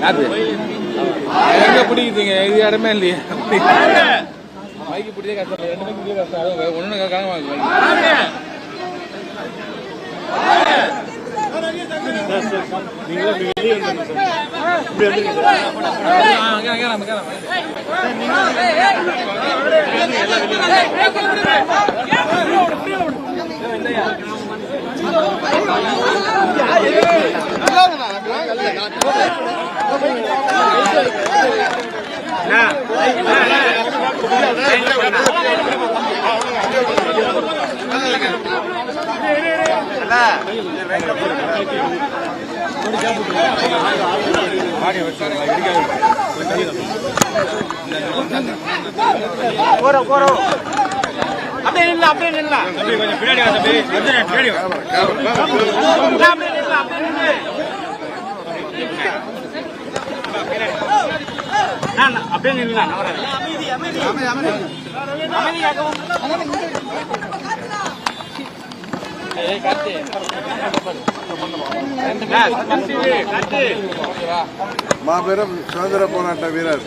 யாரு எங்க பிடிக்குதுங்க? இது யாருமே இல்லையே. மைக்கு பிடிச்சே கஷ்டம் ரெண்டு மைக்கு பிடிச்சே கஷ்டம் காங்க அப்படியே நில்ல அப்படியே நில்ல அப்படியே கொஞ்சம் பின்னாடி வா தம்பி. கொஞ்சம் பின்னாடி வா. அப்படியே நில்ல அப்படியே நில்லு. நான் அப்படியே நில்லு நான் வரேன் அமைதி அமைதி அமைதியாகவும் மாபெரும் சுதந்திர போராட்ட வீரர்.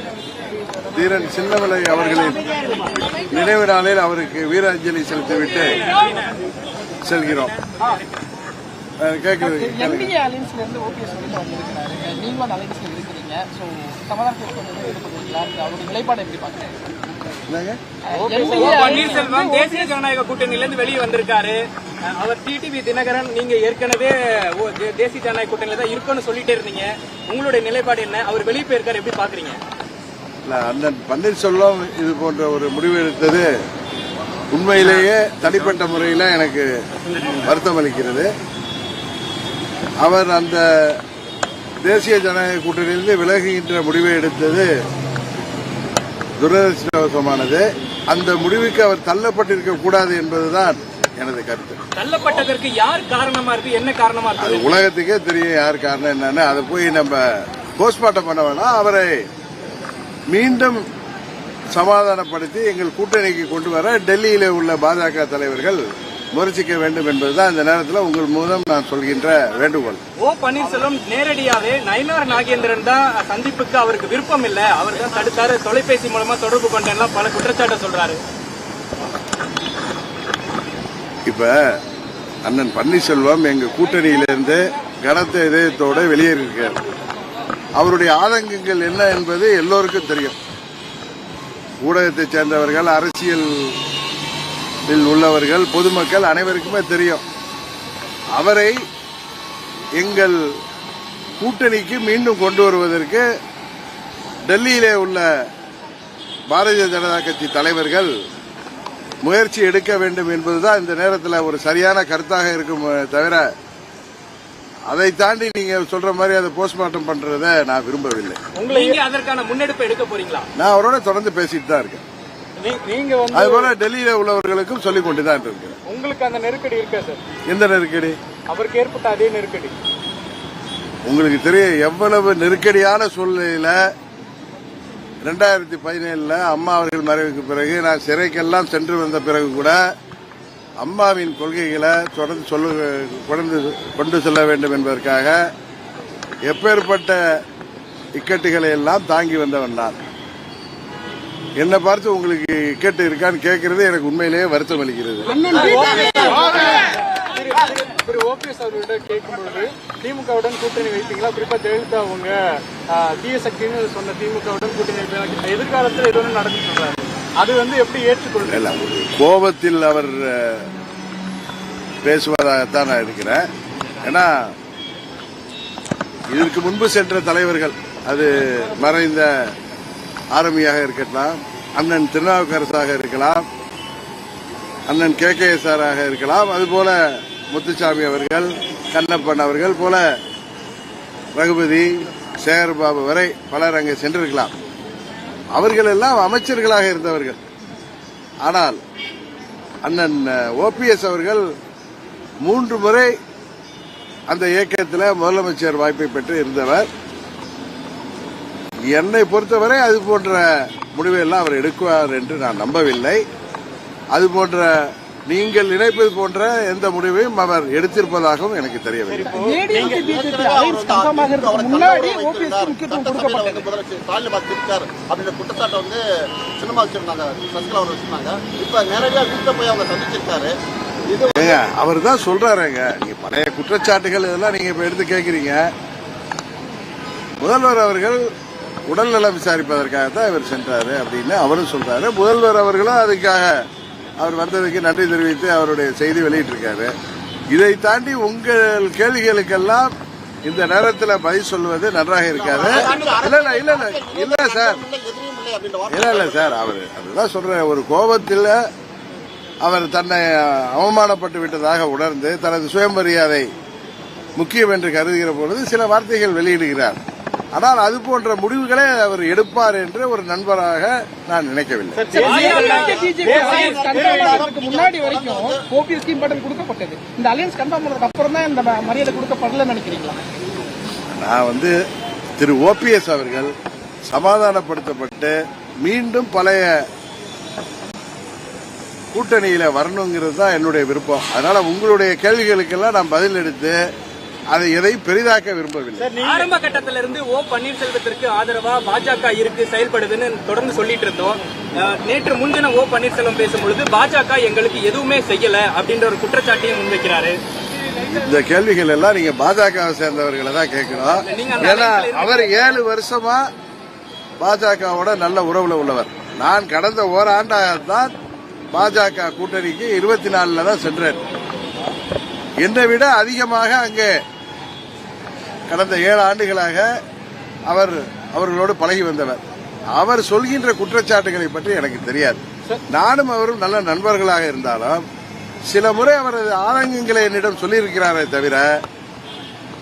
தீரன் சின்னமலை அவர்களின் நினைவு நாளில் அவருக்கு வீர அஞ்சலி செலுத்திவிட்டு செல்கிறோம். ஓ பன்னீர்செல்வம் தேசிய ஜனநாயக கூட்டணியிலிருந்து வெளியே வந்திருக்காரு. அவர் டிடிவி தினகரன் நீங்க ஏற்கனவே தேசிய ஜனநாயக கூட்டணியில தான் இருக்குன்னு சொல்லிட்டே இருந்தீங்க. உங்களுடைய நிலைப்பாடு என்ன? அவர் வெளியே போயிருக்காரு எப்படி பாக்குறீங்க அண்ணன் பன்னீர்செல்வம் இது போன்ற ஒரு முடிவு எடுத்தது. உண்மையிலேயே தனிப்பட்ட முறையில் எனக்கு வருத்தம் அளிக்கிறது. அவர் அந்த தேசிய ஜனநாயக கூட்டணியிலிருந்து விலகுகின்ற முடிவை எடுத்தது துரதிருஷ்டவசமானது. அந்த முடிவுக்கு அவர் தள்ளப்பட்டிருக்க கூடாது என்பதுதான் எனது கருத்து. தள்ளப்பட்டதற்கு யார் காரணமா இருக்கு? என்ன காரணமா அது உலகத்துக்கே தெரியும் யார் காரணம் என்னன்னு. அதை போய் நம்ம போஸ்ட்மார்ட்டம் பண்ண வேணாம். அவரை மீண்டும் சமாதானப்படுத்தி எங்கள் கூட்டணிக்கு கொண்டு வர டெல்லியிலே உள்ள பாஜக தலைவர்கள் முயற்சிக்க வேண்டும் என்பதுதான் இந்த நேரத்தில் உங்கள் மூலம் நான் சொல்கின்ற வேண்டுகோள். ஓ பன்னீர்செல்வம் நேரடியாவே நயினார் நாகேந்திரன் தான் சந்திப்புக்கு அவருக்கு விருப்பம் இல்ல. அவர் தான் தடுத்தாரு. தொலைபேசி மூலமா தொடர்பு கொண்டெல்லாம் பல குற்றச்சாட்டை சொல்றாரு. இப்ப அண்ணன் பன்னீர்செல்வம் எங்க கூட்டணியிலிருந்து கனத்த இதயத்தோட வெளியேறியிருக்கார். அவருடைய ஆதங்கங்கள் என்ன என்பது எல்லோருக்கும் தெரியும். ஊடகத்தைச் சேர்ந்தவர்கள் அரசியல் உள்ளவர்கள் பொதுமக்கள் அனைவருக்குமே தெரியும். அவரை எங்கள் கூட்டணிக்கு மீண்டும் கொண்டு வருவதற்கு டெல்லியிலே உள்ள பாரதிய ஜனதா கட்சி தலைவர்கள் முயற்சி எடுக்க வேண்டும் என்பதுதான் இந்த நேரத்தில் ஒரு சரியான கருத்தாக இருக்கும் தவிர அதை தாண்டி நீங்க சொல்ற மாதிரி அதை போஸ்ட்மார்ட்டம் பண்றதை நான் விரும்பவில்லை. நீங்க அதற்கான முன்னெடுப்பு எடுக்க போறீங்களா? நான் அவரோட தொடர்ந்து பேசிட்டு தான் இருக்கேன். நீங்க வந்து அதுபோல டெல்லியில உள்ளவர்களுக்கும் சொல்லிக் கொண்டு தான் இருக்கிறேன். உங்களுக்கு அந்த நெருக்கடி இருக்கா சார்? எந்த நெருக்கடி? அவருக்கு ஏற்பட்ட அதே நெருக்கடி. உங்களுக்கு தெரியும் எவ்வளவு நெருக்கடியான சூழ்நிலையில ரெண்டாயிரத்தி பதினேழுல அம்மா அவர்கள் மறைவுக்கு பிறகு நான் சிறைக்கெல்லாம் சென்று வந்த பிறகு கூட அம்மாவின் கொள்கைகளை தொடர்ந்து சொல்லு கொண்டு கொண்டு செல்ல வேண்டும் என்பதற்காக எப்பேற்பட்ட இக்கட்டுகளை எல்லாம் தாங்கி வந்தவன் நான். என்னை பார்த்து உங்களுக்கு இக்கட்டு இருக்கான்னு கேட்கறது எனக்கு உண்மையிலேயே வருத்தம் அளிக்கிறது. ஓபிஎஸ் அவர்களிடம் கேட்கும்பொழுது திமுகவுடன் கூட்டணி வைப்பீங்களா குறிப்பா ஜெயலலிதா அவங்க தீய சக்தின்னு சொன்ன திமுகவுடன் கூட்டணி வைப்பீங்களா எதிர்காலத்தில் எது ஒன்று நடந்து சொல்றாரு அது வந்து எப்படி ஏற்றுக்கொள்ள ஒரு கோபத்தில் அவர் பேசுவதாகத்தான் நான் இருக்கிறேன். ஏன்னா இதற்கு முன்பு சென்ற தலைவர்கள் அது மறைந்த ஆரம்பியாக இருக்கட்டும் அண்ணன் திருநாவுக்கரசாக இருக்கலாம் அண்ணன் கே. கே. ஆராக இருக்கலாம் அதுபோல முத்துசாமி அவர்கள் கண்ணப்பன் அவர்கள் போல ரகுபதி சேகர்பாபு வரை பலர் அங்கே சென்றிருக்கலாம். அவர்கள் எல்லாம் அமைச்சர்களாக இருந்தவர்கள். ஆனால் அண்ணன் ஓபிஎஸ் அவர்கள் மூன்று முறை அந்த இயக்கத்தில் முதலமைச்சர் வாய்ப்பை பெற்று இருந்தவர். என்னை பொறுத்தவரை அது போன்ற முடிவை எல்லாம் அவர் எடுக்குவார் என்று நான் நம்பவில்லை. அது போன்ற நீங்கள் நினைப்பது போன்ற எந்த முடிவையும் அவர் எடுத்திருப்பதாகவும் எனக்கு தெரியவில்லை. அவர் தான் சொல்றாருங்க. நீங்க பழைய குற்றச்சாட்டுகள் இதெல்லாம் நீங்க இப்ப எடுத்து கேக்குறீங்க. முதல்வர் அவர்கள் உடல்நலம் விசாரிப்பதற்காக தான் இவர் சென்றாரு அப்படின்னு அவரும் சொல்றாரு. முதல்வர் அவர்களும் அதுக்காக அவர் வந்ததுக்கு நன்றி தெரிவித்து அவருடைய செய்தி வெளியிட்டிருக்காரு. இதை தாண்டி உங்கள் கேள்விகளுக்கெல்லாம் இந்த நேரத்தில் பதில் சொல்வது நன்றாக இருக்காது. இல்ல இல்ல இல்ல இல்ல இல்ல சார். இல்லை இல்லை இல்ல இல்ல சார் அவர் அதுதான் சொல்றேன் ஒரு கோபத்தில் அவர் தன்னை அவமானப்பட்டு விட்டதாக உணர்ந்து தனது சுயமரியாதை முக்கியம் என்று கருதுகிற பொழுது சில வார்த்தைகள் வெளியிடுகிறார். ஆனால் அது போன்ற முடிவுகளை அவர் எடுப்பார் என்று ஒரு நண்பராக நான் நினைக்கவில்லை. முன்னாடி வரைக்கும் ஓபிஎஸ் கொடுக்கப்பட்டது. இந்த அலைன்ஸ் கன்ஃபார்ம் அப்புறம் தான் இந்த மரியாதை கொடுக்கப்படலன்னு நினைக்கிறீங்களா? நான் வந்து திரு ஓபிஎஸ் அவர்கள் சமாதானப்படுத்தப்பட்டு மீண்டும் பழைய கூட்டணியில வரணுங்கிறது தான் என்னுடைய விருப்பம். அதனால உங்களுடைய கேள்விகளுக்கெல்லாம் நான் பதில் எடுத்து அதை எதையும் பெரிதாக்க விரும்பவில்லை. ஆரம்ப கட்டத்தில இருந்து ஓ பன்னீர்செல்வத்திற்கு ஆதரவா பாஜக இருக்கு செயல்படுதுன்னு தொடர்ந்து சொல்லிட்டு இருந்தோம். நேற்று முன்தினம் ஓ பன்னீர்செல்வம் பேசும்பொழுது பாஜக எங்களுக்கு எதுவுமே செய்யல அப்படின்ற ஒரு குற்றச்சாட்டையும் முன்வைக்கிறாரு. இந்த கேள்விகள் எல்லாம் நீங்க பாஜகவை சேர்ந்தவர்களை தான் கேட்கணும் ஏன்னா அவர் ஏழு வருஷமா பாஜகவோட நல்ல உறவுல உள்ளவர். நான் கடந்த ஓராண்டாக தான் பாஜக கூட்டணிக்கு இருபத்தி நாலுல தான் சென்றேன். என்னை விட அதிகமாக அங்கே கடந்த ஏழு ஆண்டுகளாக அவர் அவர்களோடு பழகி வந்தவர். அவர் சொல்கின்ற குற்றச்சாட்டுகளை பற்றி எனக்கு தெரியாது. நானும் அவரும் நல்ல நண்பர்களாக இருந்தாலும் சில முறை அவரது ஆதங்கங்களை என்னிடம் சொல்லியிருக்கிறாரே தவிர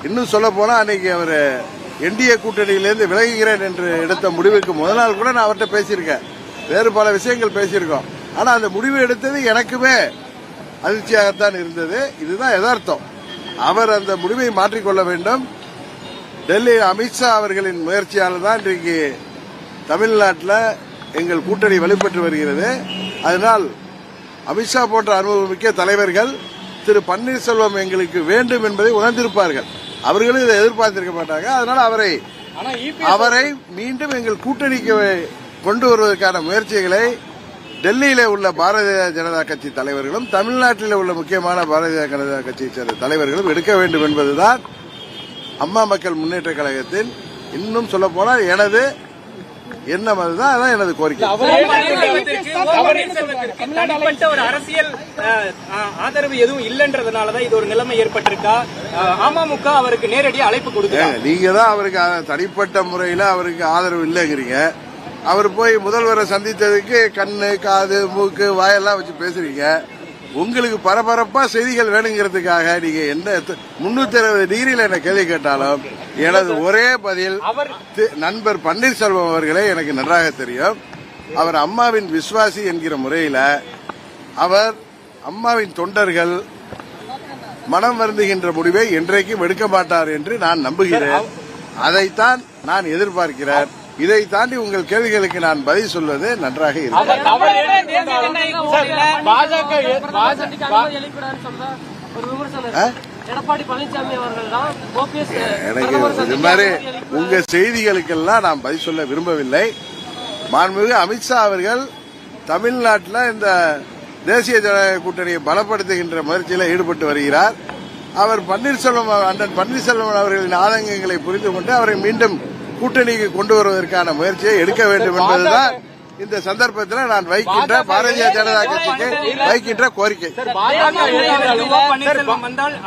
இன்னும் சொல்ல போனா அன்னைக்கு அவர் என்டிஏ கூட்டணியிலிருந்து விலகுகிறேன் என்று எடுத்த முடிவுக்கு முதல் நாள் கூட நான் அவர்கிட்ட பேசியிருக்கேன். வேறு பல விஷயங்கள் பேசியிருக்கோம். ஆனா அந்த முடிவு எடுத்தது எனக்குமே அதிர்ச்சியாகத்தான் இருந்தது. இதுதான் யதார்த்தம். அவர் அந்த முடிவை மாற்றிக்கொள்ள வேண்டும். டெல்லி அமித்ஷா அவர்களின் முயற்சியால் தான் இன்றைக்கு தமிழ்நாட்டில் எங்கள் கூட்டணி வலுப்பெற்று வருகிறது. அதனால் அமித்ஷா போன்ற அனுபவமிக்க தலைவர்கள் திரு பன்னீர்செல்வம் எங்களுக்கு வேண்டும் என்பதை உணர்ந்திருப்பார்கள். அவர்களும் இதை எதிர்பார்த்திருக்க மாட்டாங்க. அதனால அவரை அவரை மீண்டும் எங்கள் கூட்டணிக்கு கொண்டு வருவதற்கான முயற்சிகளை டெல்லியில உள்ள பாரதிய ஜனதா கட்சி தலைவர்களும் தமிழ்நாட்டில் உள்ள முக்கியமான பாரதிய ஜனதா கட்சியை சேர்ந்த தலைவர்களும் எடுக்க வேண்டும் என்பதுதான் அம்மா மக்கள் முன்னேற்ற கழகத்தின் இன்னும் சொல்ல போனால் எனது எண்ணம் அதுதான் அதான் எனது கோரிக்கை. ஒரு அரசியல் ஆதரவு எதுவும் இல்லைன்றதுனாலதான் இது ஒரு நிலைமை ஏற்பட்டிருக்கா? அமமுக அவருக்கு நேரடியா அழைப்பு கொடுக்குதா ஏங்க, நீங்க தான் அவருக்கு தனிப்பட்ட முறையில் அவருக்கு ஆதரவு இல்லைங்கிறீங்க. அவர் போய் முதல்வரை சந்தித்ததுக்கு கண்ணு காது மூக்கு வாயெல்லாம் வச்சு பேசுறீங்க. உங்களுக்கு பரபரப்பா செய்திகள் வேணுங்கிறதுக்காக நீங்க என்ன முன்னூத்தி அறுபது டிகிரியில என்ன கேள்வி கேட்டாலும் எனது ஒரே பதில் நண்பர் பன்னீர்செல்வம் அவர்களே எனக்கு நன்றாக தெரியும். அவர் அம்மாவின் விசுவாசி என்கிற முறையில அவர் அம்மாவின் தொண்டர்கள் மனம் வருந்துகின்ற முடிவை என்றைக்கும் எடுக்க மாட்டார் என்று நான் நம்புகிறேன். அதைத்தான் நான் எதிர்பார்க்கிறேன். இதை தாண்டி உங்கள் கேள்விகளுக்கு நான் பதில் சொல்வது நன்றாக எனக்கு இது மாதிரி உங்க செய்திகளுக்கெல்லாம் நான் பதில் சொல்ல விரும்பவில்லை. மாண்புமிகு அமித்ஷா அவர்கள் தமிழ்நாட்டில் இந்த தேசிய ஜனநாயக கூட்டணியை பலப்படுத்துகின்ற முயற்சியில் ஈடுபட்டு வருகிறார். அவர் பன்னீர்செல்வம் அண்ணன் பன்னீர்செல்வம் அவர்களின் ஆதங்கங்களை புரிந்து கொண்டு அவரை மீண்டும் கூட்டணிக்கு கொண்டு வருவதற்கான முயற்சியை எடுக்க வேண்டும் என்பதுதான் இந்த சந்தர்ப்பத்தில் நான் வைக்கின்ற பாரதிய ஜனதா கட்சிக்கு வைக்கின்ற கோரிக்கை.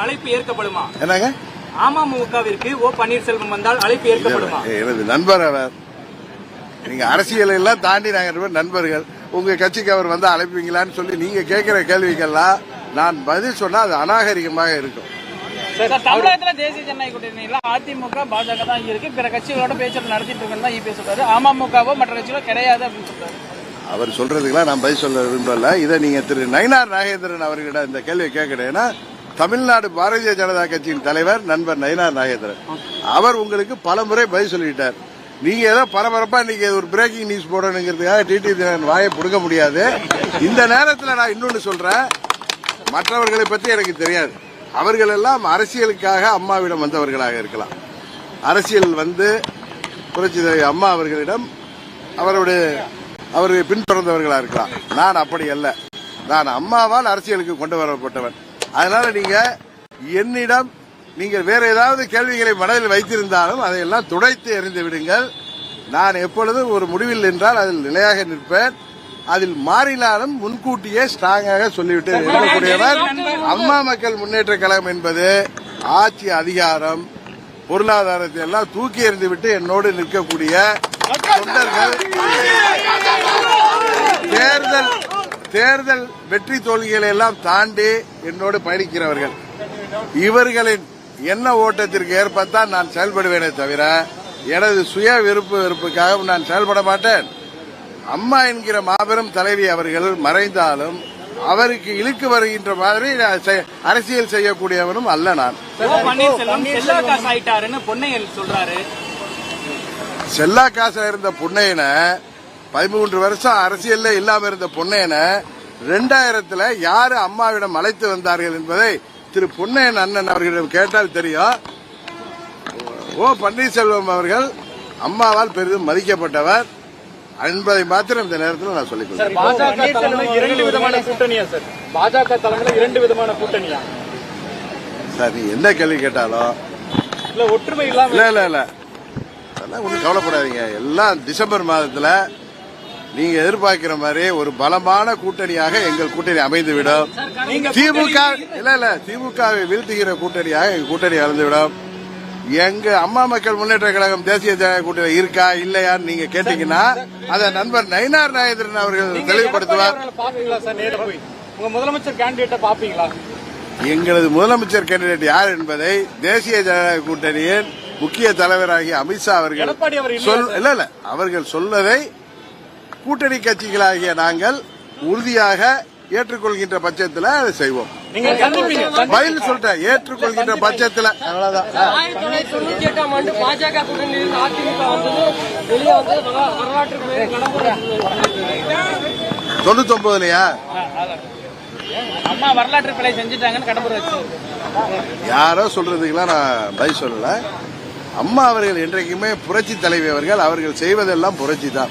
அழைப்பு ஏற்கப்படுமா? என்னங்க? அமமுகவிற்கு ஓ பன்னீர்செல்வம் வந்தால் அழைப்பு ஏற்கப்படுமா? எனது நண்பர் அவர். நீங்க அரசியல் எல்லாம் தாண்டி நாங்க நண்பர்கள். உங்க கட்சிக்கு அவர் வந்து அழைப்பீங்களான்னு சொல்லி நீங்க கேட்கிற கேள்விக்கெல்லாம் நான் பதில் சொன்னா அது அநாகரிகமாக இருக்கும். தமிழகத்துல தேசிய ஜனநாயக கூட்டணியில அதிமுக பாஜக தான் இருக்கு. பிற கட்சிகளோட பேச்சுவார்த்தை நடத்திட்டு இருக்கேன்னு தான் இபி சொல்றாரு. அமமுகவோ மற்ற கட்சிகளோ கிடையாது அப்படின்னு சொல்றாரு. அவர் சொல்றதுக்கெல்லாம் நான் பதில் சொல்ல விரும்பல. இதை நீங்க திரு நயினார் நாகேந்திரன் அவர்களிடம் இந்த கேள்வியை கேட்கணும் ஏன்னா தமிழ்நாடு பாரதிய ஜனதா கட்சியின் தலைவர் நண்பர் நயினார் நாகேந்திரன். அவர் உங்களுக்கு பல முறை பதில் சொல்லிட்டார். நீங்க ஏதோ பரபரப்பா இன்னைக்கு ஒரு பிரேக்கிங் நியூஸ் போடணுங்கிறதுக்காக டிடி வாயை புடுங்க முடியாது. இந்த நேரத்தில் நான் இன்னொன்னு சொல்றேன். மற்றவர்களை பற்றி எனக்கு தெரியாது. அவர்கள் எல்லாம் அரசியலுக்காக அம்மாவிடம் வந்தவர்களாக இருக்கலாம். அரசியல் வந்து புரட்சி அம்மா அவர்களிடம் அவருடைய அவரை பின்தொடர்ந்தவர்களாக இருக்கலாம். நான் அப்படி அல்ல. நான் அம்மாவால் அரசியலுக்கு கொண்டு வரப்பட்டவன். அதனால நீங்க என்னிடம் நீங்கள் வேற ஏதாவது கேள்விகளை மனதில் வைத்திருந்தாலும் அதையெல்லாம் துடைத்து எறிந்து விடுங்கள். நான் எப்பொழுதும் ஒரு முடிவில் நின்றால் அதில் நிலையாக நிற்பேன். அதில் மாறினாலும் முன்கூட்டியே ஸ்ட்ராங்காக சொல்லிவிட்டு இருக்கக்கூடியவர் அம்மா மக்கள் முன்னேற்ற கழகம் என்பது ஆட்சி அதிகாரம் பொருளாதாரத்தை எல்லாம் தூக்கி எறிந்து விட்டு என்னோடு நிற்கக்கூடிய தொண்டர்கள். தேர்தல் தேர்தல் வெற்றி தோல்விகளை எல்லாம் தாண்டி என்னோடு பயணிக்கிறவர்கள். இவர்களின் என்ன ஓட்டத்திற்கு ஏற்பத்தான் நான் செயல்படுவேனே தவிர எனது சுய விருப்பு வெறுப்புக்காக நான் செயல்பட மாட்டேன். அம்மா என்கிற மாபெரும் தலைவி அவர்கள் மறைந்தாலும் அவருக்கு இழுக்கு வருகின்ற மாதிரி அரசியல் செய்யக்கூடியவனும் அல்ல நான். செல்லா காசுல இருந்த பொன்னையனை பதிமூன்று வருஷம் அரசியல்ல இல்லாம இருந்த பொன்னையனை ரெண்டாயிரத்துல யாரு அம்மாவிடம் அழைத்து வந்தார்கள் என்பதை திரு பொன்னையன் அண்ணன் அவர்களிடம் கேட்டால் தெரியும். ஓ பன்னீர்செல்வம் அவர்கள் அம்மாவால் பெரிதும் மதிக்கப்பட்டவர். என்பதை மாத்திரம் இந்த நேரத்தில் நான் சொல்லிக் கொள்கிறேன் பாஜக தலைமையில இரண்டு விதமான கூட்டணியா சார்? பாஜக தலைமையில இரண்டு விதமான கூட்டணியா? சார் நீ எந்த கேள்வி கேட்டாலும் இல்ல ஒற்றுமை இல்லாம இல்ல இல்ல இல்ல. அதெல்லாம் ஒன்றும் கவலைப்படாதீங்க. எல்லாம் டிசம்பர் மாதத்துல நீங்க எதிர்பார்க்கிற மாதிரி ஒரு பலமான கூட்டணியாக எங்கள் கூட்டணி அமைந்துவிடும். திமுக இல்ல இல்ல திமுகவை வீழ்த்துகிற கூட்டணியாக எங்க கூட்டணி அமைந்துவிடும். எங்க அம்மா மக்கள் முன்னேற்ற கழகம் தேசிய ஜனநாயக கூட்டணி இருக்கா இல்லையான்னு நீங்க கேட்டீங்கன்னா அதை நண்பர் நயினார் நாயந்திரன் அவர்கள் தெளிவுபடுத்துவார். உங்க முதலமைச்சர் கேண்டிடேட்ட பாப்பீங்களா எங்களது முதலமைச்சர் கேண்டிடேட் யார் என்பதை தேசிய ஜனநாயக கூட்டணியின் முக்கிய தலைவராகிய அமித்ஷா அவர்கள் சொல் இல்ல இல்ல. அவர்கள் சொல்வதை கூட்டணி கட்சிகளாகிய நாங்கள் உறுதியாக ஏற்றுக்கொள்கின்ற பட்சத்தில் அதை செய்வோம். பதில் சொல்லிட்டேன். ஏற்றுக்கொள்கின்ற பட்சத்தில். அவ்வளவுதான். ஆயிரத்தி தொள்ளாயிரத்தி தொண்ணூத்தி எட்டாம் ஆண்டு பாஜக கூட்டணியில் அதிமுக வந்தது வெளியே வந்து வரலா- வரலாற்றுக்கு மேலே கடம்பூர் தொண்ணூத்தி ஒன்பதுலயா அம்மா வரலாற்று பிழை செஞ்சுட்டாங்கன்னு கடம்பூர் வச்சு. யாரோ சொல்றதுக்கெல்லாம் நான் பதில் சொல்லல. அம்மா அவர்கள் என்றைக்குமே புரட்சி தலைவி அவர்கள் அவர்கள் செய்வதெல்லாம் புரட்சி தான்.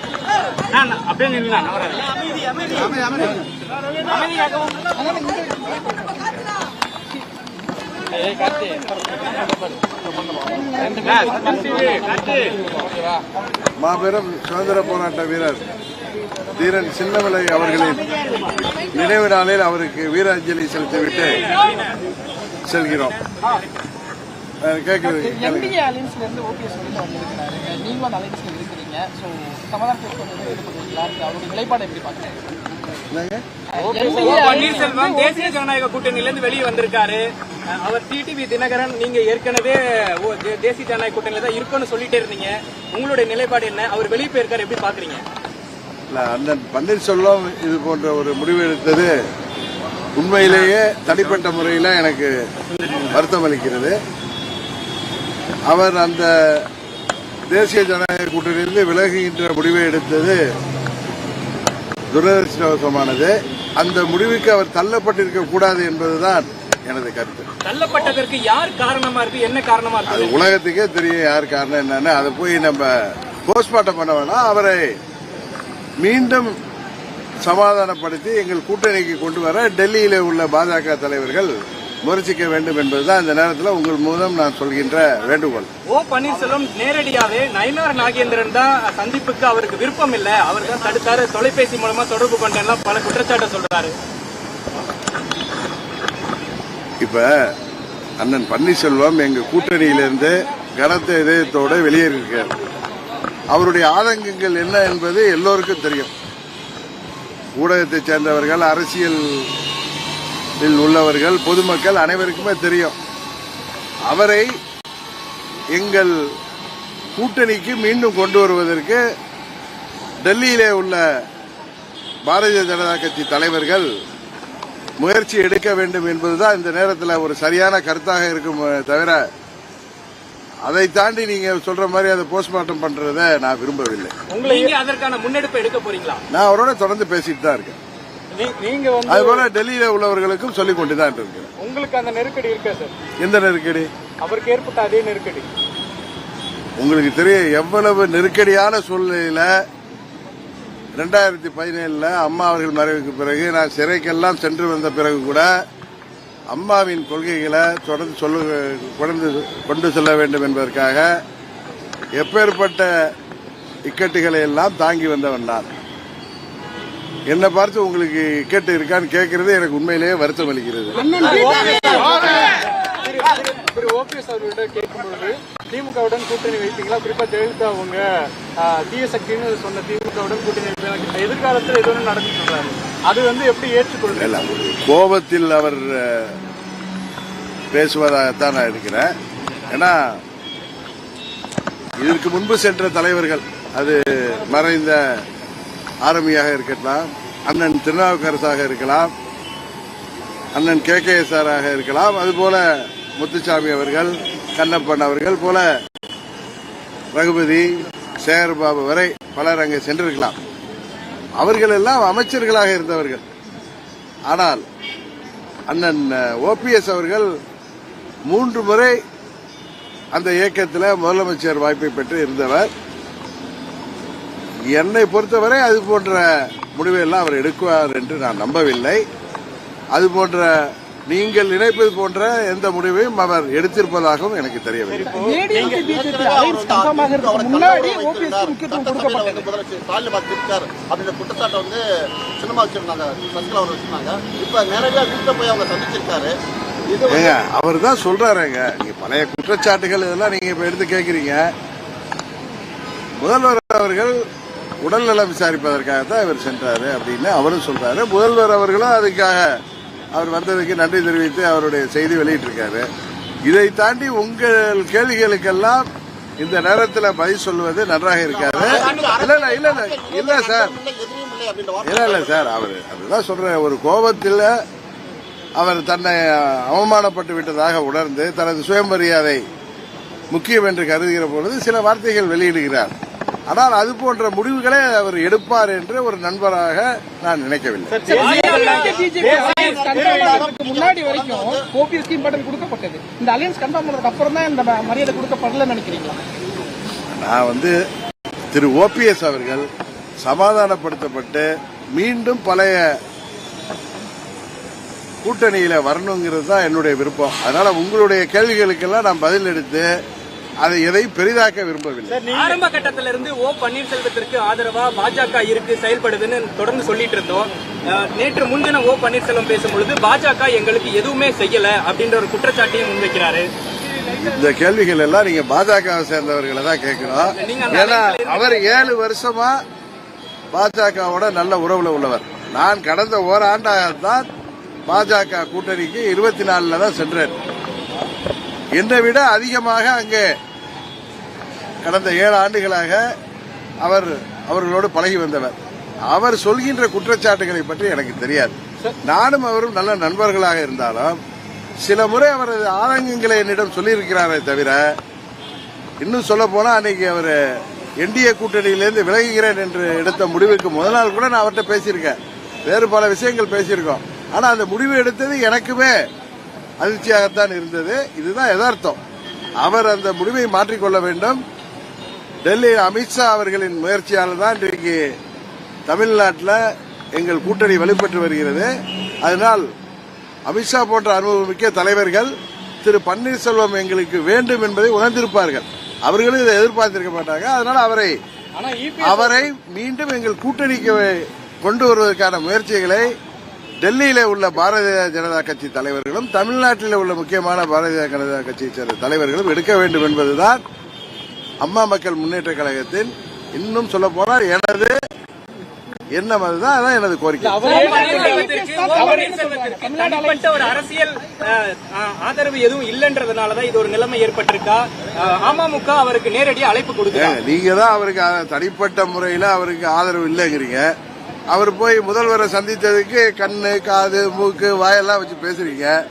நான் அப்படியே நில்லா மாபெரும் சுதந்திர போராட்ட வீரர் தீரன் சின்னமலை அவர்களின் நினைவு நாளில் அவருக்கு வீராஞ்சலி செலுத்திவிட்டு செல்கிறோம். அஹ் அந்த இருக்கிறீங்க சோ சமாதான பேச்சுவார்த்தை இது பண்ணுவீங்களா அவருடைய நிலைப்பாடு எப்படி? ஓ பன்னீர்செல்வம் தேசிய ஜனநாயக கூட்டணியில இருந்து வெளியே வந்திருக்காரு. அவர் டிடிவி தினகரன் நீங்க ஏற்கனவே ஓ, தே- தேசிய ஜனநாயக கூட்டணியில தான் இருக்குன்னு சொல்லிட்டே இருந்தீங்க. உங்களுடைய நிலைப்பாடு என்ன? அவர் வெளியே போயிருக்காரு எப்படி பாக்குறீங்க இல்ல, அண்ணன் பன்னீர்செல்வம் இது போன்ற ஒரு முடிவு எடுத்தது உண்மையிலேயே தனிப்பட்ட முறையில் எனக்கு வருத்தம் அளிக்கிறது அவர் அந்த தேசிய ஜனநாயக கூட்டணியிலிருந்து விலகுகின்ற முடிவை எடுத்தது துரதிருஷ்டவசமானது. அந்த முடிவுக்கு அவர் தள்ளப்பட்டிருக்க கூடாது என்பதுதான் எனது கருத்து. தள்ளப்பட்டதற்கு யார் காரணமா இருக்கு? என்ன காரணமா அது இருக்கு உலகத்துக்கே தெரியும் யார் காரணம் என்னன்னு. அதை போய் நம்ம போஸ்ட்மார்ட்டம் பண்ண வேணாம். அவரை மீண்டும் சமாதானப்படுத்தி எங்கள் கூட்டணிக்கு கொண்டு வர டெல்லியில உள்ள பாஜக தலைவர்கள் முயற்சிக்க வேண்டும் என்பதுதான் இந்த நேரத்தில் உங்கள் மூலம் நான் சொல்கின்ற வேண்டுகோள். ஓ பன்னீர்செல்வம் நேரடியாவே நயினார் நாகேந்திரன் தான் சந்திப்புக்கு அவருக்கு விருப்பம் இல்ல. அவர் தான் தடுத்தாரு. தொலைபேசி மூலமா தொடர்பு கொண்டெல்லாம் பல குற்றச்சாட்டை சொல்றாரு. இப்ப அண்ணன் பன்னீர்செல்வம் எங்க கூட்டணியிலிருந்து கனத்த இதயத்தோட வெளியேறியிருக்கார். அவருடைய ஆதங்கங்கள் என்ன என்பது எல்லோருக்கும் தெரியும். ஊடகத்தைச் சேர்ந்தவர்கள் அரசியலில் உள்ளவர்கள் பொதுமக்கள் அனைவருக்குமே தெரியும். அவரை எங்கள் கூட்டணிக்கு மீண்டும் கொண்டு வருவதற்கு டெல்லியிலே உள்ள பாரதிய ஜனதா கட்சி தலைவர்கள் முயற்சி எடுக்க வேண்டும் என்பதுதான் இந்த நேரத்தில் ஒரு சரியான கருத்தாக இருக்கும் தவிர அதை தாண்டி நீங்க சொல்ற மாதிரி அதை போஸ்ட்மார்ட்டம் பண்றதை நான் விரும்பவில்லை. நான் அவரோட தொடர்ந்து பேசிட்டு தான் இருக்கேன். அதுபோல டெல்லியில உள்ளவர்களுக்கும் சொல்லிக் கொண்டு தான் இருக்கிறேன். உங்களுக்கு அந்த நெருக்கடி இருக்கா சார்? எந்த நெருக்கடி? அவருக்கு ஏற்பட்ட அதே நெருக்கடி. உங்களுக்கு தெரியும் எவ்வளவு நெருக்கடியான சூழ்நிலையில ரெண்டாயிரத்தி பதினேழுல அம்மா அவர்கள் மறைவுக்கு பிறகு நான் சிறைக்கெல்லாம் சென்று வந்த பிறகு கூட அம்மாவின் கொள்கைகளை தொடர்ந்து சொல்லு கொண்டு கொண்டு செல்ல வேண்டும் என்பதற்காக எப்பேற்பட்ட இக்கட்டுகளை எல்லாம் தாங்கி வந்தவன் நான். என்னை பார்த்து உங்களுக்கு இக்கட்டு இருக்கான்னு கேட்கறது எனக்கு உண்மையிலேயே வருத்தம் அளிக்கிறது. ஓபிஎஸ் அவர்கள்ட்ட கேட்கும்பொழுது திமுகவுடன் கூட்டணி வைப்பீங்களா குறிப்பா ஜெயலலிதா அவங்க ஆஹ், தீய சக்தின்னு சொன்ன திமுகவுடன் கூட்டணி எதிர்காலத்தில் எது ஒன்று நடந்து சொல்றாரு. அது வந்து எப்படி ஏற்றுக்கொள்றீங்க இல்ல, கோபத்தில் அவர் பேசுவதாகத்தான் நான் இருக்கிறேன். ஏன்னா இதற்கு முன்பு சென்ற தலைவர்கள் அது மறைந்த ஆரம்பியாக இருக்கலாம். அண்ணன் திருநாவுக்கரசாக இருக்கலாம். அண்ணன் கே கே ஆராக இருக்கலாம். அதுபோல முத்துசாமி அவர்கள் கண்ணப்பன் அவர்கள் போல ரகுபதி சேகர்பாபு வரை பலர் அங்கே சென்றிருக்கலாம். அவர்கள் எல்லாம் அமைச்சர்களாக இருந்தவர்கள். ஆனால் அண்ணன் ஓபிஎஸ் அவர்கள் மூன்று முறை அந்த இயக்கத்தில் முதலமைச்சர் வாய்ப்பை பெற்று இருந்தவர். என்னை பொறுத்தவரை அது போன்ற முடிவை எல்லாம் அவர் எடுக்குவார் என்று நான் நம்பவில்லை. அது போன்ற நீங்கள் நினைப்பது போன்ற எந்த முடிவையும் அவர் எடுத்திருப்பதாகவும் எனக்கு தெரியவில்லை. அவர் தான் சொல்றாருங்க. பழைய குற்றச்சாட்டுகள் இதெல்லாம் நீங்க இப்ப எடுத்து கேக்குறீங்க. முதல்வர் அவர்கள் உடல்நலம் விசாரிப்பதற்காக தான் இவர் சென்றார் அப்படின்னு அவரும் சொல்றாரு. முதல்வர் அவர்களும் அதுக்காக அவர் வந்ததுக்கு நன்றி தெரிவித்து அவருடைய செய்தி வெளியிட்டிருக்காரு. இதை தாண்டி உங்கள் கேள்விகளுக்கெல்லாம் இந்த நேரத்தில் பதில் சொல்லுவது நன்றாக இருக்காது. இல்ல இல்ல இல்ல இல்ல சார் இல்லை, இல்லை இல்ல இல்ல சார் அவர் அதுதான் சொல்றேன் ஒரு கோபத்தில் அவர் தன்னை அவமானப்பட்டு விட்டதாக உணர்ந்து தனது சுயமரியாதை முக்கியம் என்று கருதுகிற பொழுது சில வார்த்தைகள் வெளியிடுகிறார். ஆனால் அது போன்ற முடிவுகளை அவர் எடுப்பார் என்று ஒரு நண்பராக நான் நினைக்கவில்லை. முன்னாடி வரைக்கும் ஓபிஎஸ்க்கு இம்பார்ட்டன்ட் கொடுக்கப்பட்டது. இந்த அலைன்ஸ் கன்ஃபார்ம் பண்ணதுக்கு அப்புறம் தான் இந்த மரியாதை கொடுக்கப்படலன்னு நினைக்கிறீங்களா? நான் வந்து திரு ஓபிஎஸ் அவர்கள் சமாதானப்படுத்தப்பட்டு மீண்டும் பழைய கூட்டணியில வரணுங்கிறது தான் என்னுடைய விருப்பம். அதனால உங்களுடைய கேள்விகளுக்கெல்லாம் நான் பதில் எடுத்து அதை எதையும் பெரிதாக்க விரும்பவில்லை. ஆரம்ப கட்டத்தில இருந்து ஓ பன்னீர்செல்வத்திற்கு ஆதரவா பாஜக இருக்கு செயல்படுதுன்னு தொடர்ந்து சொல்லிட்டு இருந்தோம். நேற்று முன்தினம் ஓ பன்னீர்செல்வம் பேசும்பொழுது பாஜக எங்களுக்கு எதுவுமே செய்யல அப்படின்ற ஒரு குற்றச்சாட்டையும் முன்வைக்கிறாரு. இந்த கேள்விகள் எல்லாம் நீங்க பாஜகவை சேர்ந்தவர்களை தான் கேட்கணும் ஏன்னா அவர் ஏழு வருஷமா பாஜகவோட நல்ல உறவுல உள்ளவர். நான் கடந்த ஓராண்டாகத்தான் பாஜக கூட்டணிக்கு இருபத்தி நாலுல தான் சென்றேன். என்னை விட அதிகமாக அங்கே கடந்த ஏழு ஆண்டுகளாக அவர் அவர்களோடு பழகி வந்தவர். அவர் சொல்கின்ற குற்றச்சாட்டுகளை பற்றி எனக்கு தெரியாது. நானும் அவரும் நல்ல நண்பர்களாக இருந்தாலும் சில முறை அவரது ஆதங்கங்களை என்னிடம் சொல்லியிருக்கிறாரே தவிர இன்னும் சொல்ல போனா அன்னைக்கு அவர் என்டிஏ கூட்டணியிலிருந்து விலகுகிறேன் என்று எடுத்த முடிவுக்கு முதல் நாள் கூட நான் அவர்கிட்ட பேசியிருக்கேன். வேறு பல விஷயங்கள் பேசியிருக்கோம். ஆனா அந்த முடிவு எடுத்தது எனக்குமே அதிர்ச்சியாகத்தான் இருந்தது. இதுதான் யதார்த்தம். அவர் அந்த முடிவை மாற்றிக்கொள்ள வேண்டும். டெல்லி அமித்ஷா அவர்களின் முயற்சியால் தான் இன்றைக்கு தமிழ்நாட்டில் எங்கள் கூட்டணி வலுப்பெற்று வருகிறது. அதனால் அமித்ஷா போன்ற அனுபவமிக்க தலைவர்கள் திரு பன்னீர்செல்வம் எங்களுக்கு வேண்டும் என்பதை உணர்ந்திருப்பார்கள். அவர்களும் இதை எதிர்பார்த்திருக்க மாட்டாங்க. அதனால அவரை அவரை மீண்டும் எங்கள் கூட்டணிக்கு கொண்டு வருவதற்கான முயற்சிகளை டெல்லியில உள்ள பாரதிய ஜனதா கட்சி தலைவர்களும் தமிழ்நாட்டில் உள்ள முக்கியமான பாரதிய ஜனதா கட்சியை சேர்ந்த தலைவர்களும் எடுக்க வேண்டும் என்பதுதான் அம்மா மக்கள் முன்னேற்ற கழகத்தின் இன்னும் சொல்ல போனால் எனது எண்ணம் அதுதான் அதான் எனது கோரிக்கை. தனிப்பட்ட ஒரு அரசியல் ஆதரவு எதுவும் இல்லைன்றதுனாலதான் இது ஒரு நிலைமை ஏற்பட்டிருக்கா? அமமுக அவருக்கு நேரடியாக அழைப்பு கொடுக்குறா ஏங்க, நீங்க தான் அவருக்கு தனிப்பட்ட முறையில் அவருக்கு ஆதரவு இல்லைங்கிறீங்க. அவர் போய் முதல்வரை சந்தித்ததுக்கு கண்ணு காது மூக்கு வாயெல்லாம் வச்சு பேசுறீங்க.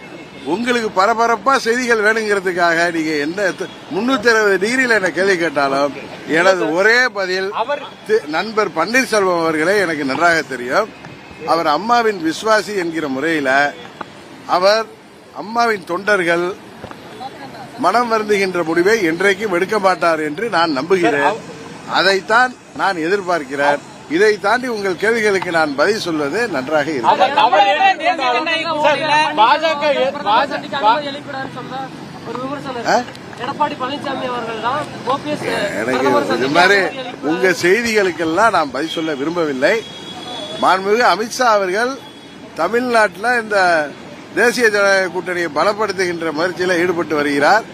உங்களுக்கு பரபரப்பா செய்திகள் வேணுங்கிறதுக்காக நீங்க என்ன முன்னூத்தி அறுபது டிகிரியில என்ன கேள்வி கேட்டாலும் எனது ஒரே பதில் நண்பர் பன்னீர்செல்வம் அவர்களே எனக்கு நன்றாக தெரியும். அவர் அம்மாவின் விசுவாசி என்கிற முறையில அவர் அம்மாவின் தொண்டர்கள் மனம் வருந்துகின்ற முடிவை என்றைக்கும் எடுக்க மாட்டார் என்று நான் நம்புகிறேன். அதைத்தான் நான் எதிர்பார்க்கிறேன். இதை தாண்டி உங்கள் கேள்விகளுக்கு நான் பதில் சொல்வது நன்றாக இது மாதிரி உங்க செய்திகளுக்கெல்லாம் நான் பதில் சொல்ல விரும்பவில்லை. மாண்புமிகு அமித்ஷா அவர்கள் தமிழ்நாட்டில் இந்த தேசிய ஜனநாயக கூட்டணியை பலப்படுத்துகின்ற முயற்சியில் ஈடுபட்டு வருகிறார்.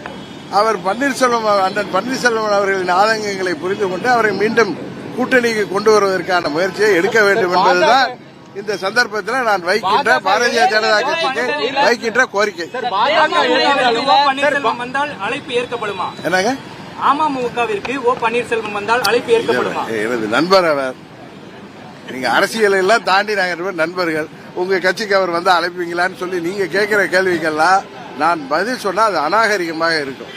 அவர் பன்னீர்செல்வம் அண்ணன் பன்னீர்செல்வம் அவர்களின் ஆதங்கங்களை புரிந்து கொண்டு அவரை மீண்டும் கூட்டணிக்கு கொண்டு வருவதற்கான முயற்சியை எடுக்க வேண்டும் என்பதுதான் இந்த சந்தர்ப்பத்தில் நான் வைக்கின்ற பாரதிய ஜனதா கட்சிக்கு வைக்கின்ற கோரிக்கை. வந்தால் அழைப்பு ஏற்கப்படுமா? என்னங்க? அமமுகவிற்கு ஓ பன்னீர்செல்வம் வந்தால் அழைப்பு ஏற்கப்படுமா? எனது நண்பர் அவர். நீங்க அரசியல் எல்லாம் தாண்டி நாங்க நண்பர்கள். உங்க கட்சிக்கு அவர் வந்து அழைப்பீங்களான்னு சொல்லி நீங்க கேட்கிற கேள்விக்கெல்லாம் நான் பதில் சொன்னா அது அநாகரிகமாக இருக்கும்.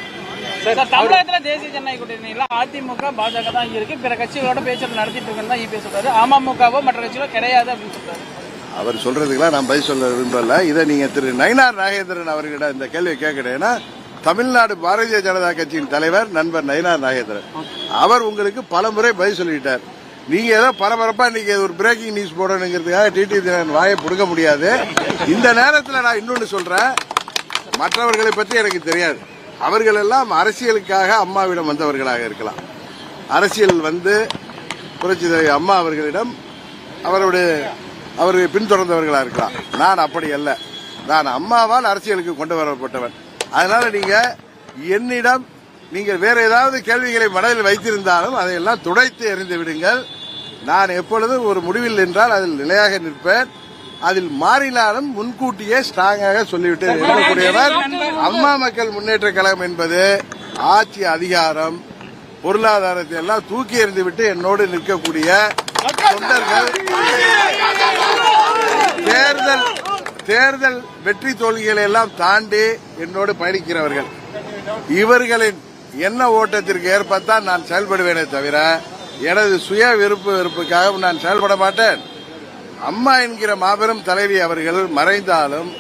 தமிழகத்துல தேசிய ஜனநாயக கூட்டணியில அதிமுக பாஜக தான் இருக்கு. பிற கட்சிகளோட பேச்சு நடத்திட்டு இருக்குன்னு தான் இபி சொல்றாரு. அமமுகவோ மற்ற கட்சிகளோ கிடையாது அப்படின்னு சொல்றாரு. அவர் சொல்றதுக்கெல்லாம் நான் பதில் சொல்ல விரும்பல. இதை நீங்க திரு நயினார் நாகேந்திரன் அவர்களிடம் இந்த கேள்வியை கேட்கிறேன்னா தமிழ்நாடு பாரதிய ஜனதா கட்சியின் தலைவர் நண்பர் நயினார் நாகேந்திரன். அவர் உங்களுக்கு பல முறை பதில் சொல்லிட்டார். நீங்க ஏதோ பரபரப்பா இன்னைக்கு ஒரு பிரேக்கிங் நியூஸ் போடணுங்கிறதுக்காக டிடி தினகரன் வாயை புடுங்க முடியாது. இந்த நேரத்தில் நான் இன்னொன்னு சொல்றேன். மற்றவர்களை பற்றி எனக்கு தெரியாது. அவர்கள் எல்லாம் அரசியலுக்காக அம்மாவிடம் வந்தவர்களாக இருக்கலாம். அரசியல் வந்து புரட்சி அம்மா அவர்களிடம் அவருடைய அவரை பின்தொடர்ந்தவர்களாக இருக்கலாம். நான் அப்படி அல்ல. நான் அம்மாவால் அரசியலுக்கு கொண்டு வரப்பட்டவன். அதனால நீங்க என்னிடம் நீங்கள் வேற ஏதாவது கேள்விகளை மனதில் வைத்திருந்தாலும் அதையெல்லாம் துடைத்து எறிந்து விடுங்கள். நான் எப்பொழுதும் ஒரு முடிவில் நின்றால் அதில் நிலையாக நிற்பேன். அதில் மாறினாலும் முன்கூட்டியே ஸ்ட்ராங்காக சொல்லிவிட்டு இருக்கக்கூடியவர். அம்மா மக்கள் முன்னேற்ற கழகம் என்பது ஆட்சி அதிகாரம் பொருளாதாரத்தை எல்லாம் தூக்கி எறிந்து விட்டு என்னோடு நிற்கக்கூடிய தொண்டர்கள். தேர்தல் தேர்தல் வெற்றி தோல்விகளை எல்லாம் தாண்டி என்னோடு பயணிக்கிறவர்கள். இவர்களின் என்ன ஓட்டத்திற்கு ஏற்பத்தான் நான் செயல்படுவேனே தவிர எனது சுய விருப்பு வெறுப்புக்காக நான் செயல்பட மாட்டேன். அம்மா என்கிற மாபெரும் தலைவி அவர்கள் மறைந்தாலும்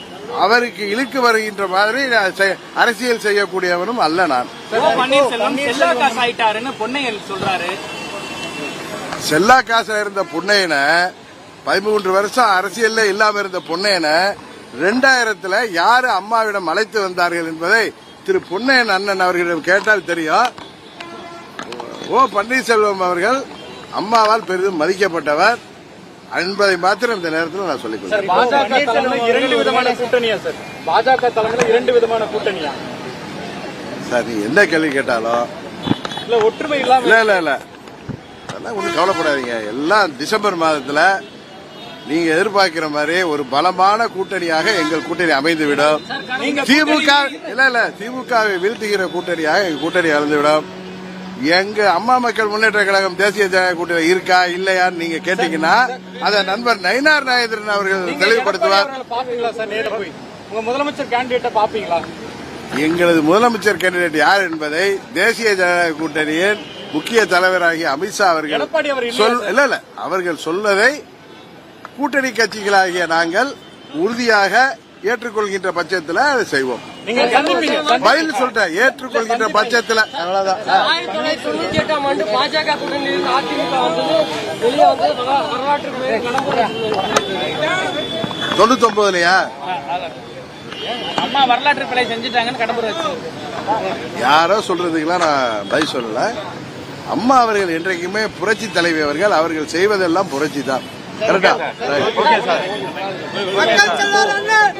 அவருக்கு இழுக்கு வருகின்ற மாதிரி அரசியல் செய்யக்கூடியவனும் அல்ல நான். செல்லா காசு இருந்த பொன்னையனை பதிமூன்று வருஷம் அரசியல்ல இல்லாம இருந்த பொன்னையனை ரெண்டாயிரத்துல யாரு அம்மாவிடம் அழைத்து வந்தார்கள் என்பதை திரு பொன்னையன் அண்ணன் அவர்களிடம் கேட்டால் தெரியும். ஓ பன்னீர்செல்வம் அவர்கள் அம்மாவால் பெரிதும் மதிக்கப்பட்டவர். என்பதை மாத்திரம் இந்த நேரத்தில் நான் சொல்லிக் கொள்கிறேன். பாஜக தலைமையில் இரண்டு விதமான கூட்டணியா சார்? பாஜக தலைமையில் இரண்டு விதமான கூட்டணியா? சார் நீ எந்த கேள்வி கேட்டாலும் இல்ல ஒற்றுமை இல்லாம இல்ல இல்ல இல்ல. அதெல்லாம் ஒன்றும் கவலைப்படாதீங்க. எல்லாம் டிசம்பர் மாதத்துல நீங்க எதிர்பார்க்கிற மாதிரி ஒரு பலமான கூட்டணியாக எங்கள் கூட்டணி அமைந்துவிடும். திமுக இல்ல இல்ல திமுகவை வீழ்த்துகிற கூட்டணியாக எங்க கூட்டணி அமைந்துவிடும். எங்க அம்மா மக்கள் முன்னேற்ற கழகம் தேசிய ஜனநாயக கூட்டணி இருக்கா இல்லையான்னு நீங்க கேட்டீங்கன்னா அதை நண்பர் நயினார் நாயந்திரன் அவர்கள் தெளிவுபடுத்துவார். முதலமைச்சர் கேண்டிடேட்டை பாப்பீங்களா? எங்களது முதலமைச்சர் கேண்டிடேட் யார் என்பதை தேசிய ஜனநாயக கூட்டணியின் முக்கிய தலைவராகிய அமித்ஷா அவர்கள் சொல் இல்ல இல்ல அவர்கள் சொல்வதை கூட்டணி கட்சிகளாகிய நாங்கள் உறுதியாக ஏற்றுக்கொள்கின்ற பட்சத்தில் அதை செய்வோம். பதில் சொல்லிட்டேன். ஏற்றுக்கொள்கின்ற பட்சத்தில். அவ்வளவுதான். ஆயிரத்தி தொள்ளாயிரத்தி தொண்ணூத்தி எட்டாம் ஆண்டு பாஜக கூட்டணியில் அதிமுக வந்தது வெளியே வந்து வரலா- வரலாற்றுக்கு மேல் கடம்புற தொண்ணூத்தி ஒன்பதுலயா அம்மா வரலாற்று பிழை செஞ்சுட்டாங்கன்னு கடம்பூர் யாரோ சொல்றதுக்கெல்லாம் நான் பதில் சொல்லல. அம்மா அவர்கள் என்றைக்குமே புரட்சி தலைவி அவர்கள் அவர்கள் செய்வதெல்லாம் புரட்சி தான். கரெக்டா செல்வர் அண்ணன்